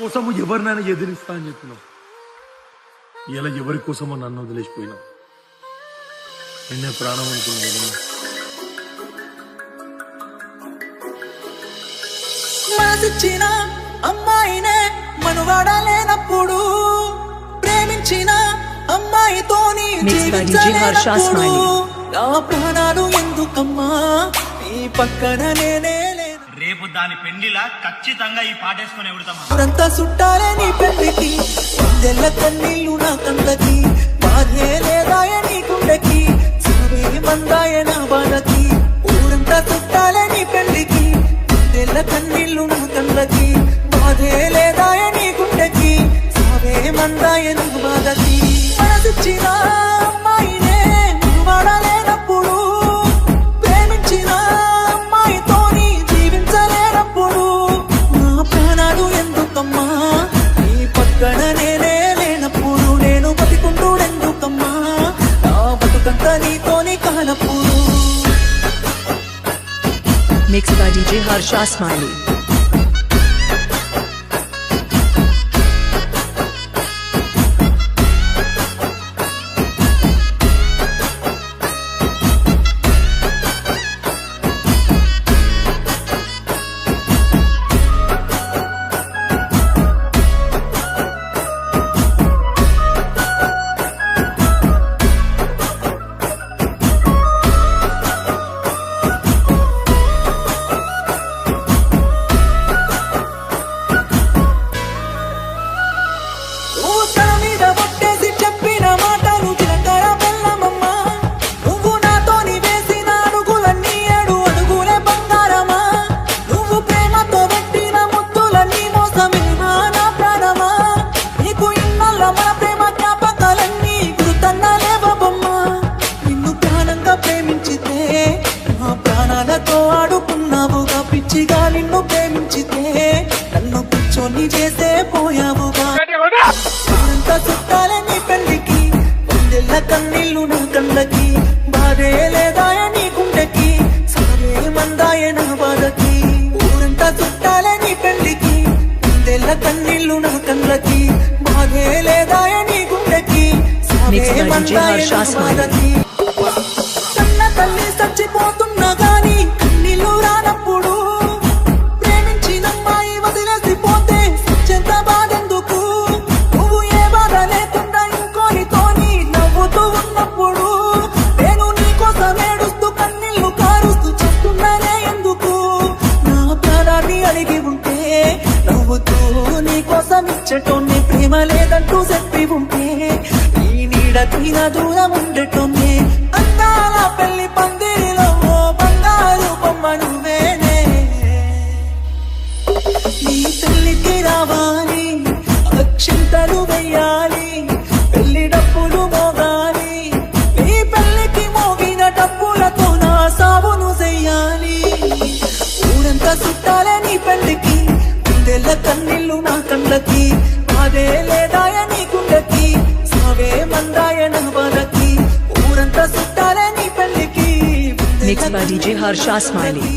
కోసము ఎవరినైనా ఎదిరిస్తా అని చెప్పినావు. ఇలా ఎవరి కోసమో నన్ను వదిలేసిపోయినావు. నిన్నే ప్రాణం అనుకున్నాను కదా. మనసిచ్చిన అమ్మాయినే మనువాడ లేనప్పుడు ప్రేమించిన అమ్మాయితోని జీవించలేనప్పుడు. నా ప్రాణాలు ఎందుకమ్మా? ఈ పక్కన నేనే లేను రేపు దాని పెళ్ళిలా ఖచ్చితంగా ఈ పాటేసుకొని ఎగుడతామా ఊరంతా చుట్టాలే నీ పెళ్ళికి తెల్ల కన్నీళ్ళు నా కండ్లకి బాధే లేదాయ నీ గుండెకి సిరువే మందాయ నా బాధకి. ఊరంతా చుట్టాలే నీ పెళ్ళికి తెల్ల కన్నీళ్ళు నా కండ్లకి బాధే లేదాయ నీ గుండెకి సావే మందాయ నీ Mixed by DJ Harsha Smiley. నిన్ను ప్రేమించితే నన్ను కూర్చొని చేసే పోయావుగా ఊరంతా చుట్టాలే నీ పెళ్ళికి వందెల్ల కన్నీళ్ళు నా కళ్ళకి బాధే లేదాయ నీ గుండెకి సారే మందాయ నా బాధకి. ఊరంతా చుట్టాలే నీ పెళ్ళికి కన్నీళ్ళు నా కళ్ళకి బాధే లేదాయ నీ గుండెకి సారే మందాయ నా. బాధకి. నీ ప్రేమ లేదంటూ చెప్పి ఉంటే నీ నీడకి నా దూరం ఉండటోనే అందాల పెళ్ళి పందిరిలో ఓ బంగారు బొమ్మ నువ్వేనే నీ పెళ్ళికి రావాలి అక్షంతలు వెయ్యాలి పెళ్ళి డబ్బులు మోగాలి నీ పెళ్ళికి మోగిన డబ్బులతో నా సాగును చెయ్యాలి ఊరంతా చుట్టాలే నీ పెళ్ళికి నా కళ్ళకి లేదాయ నీ గుండెకి సావే మందాయ నా బాధకి ఊరంతా సుట్టాలే నీ పెళ్ళికి Mixed by DJ Harsha Smiley.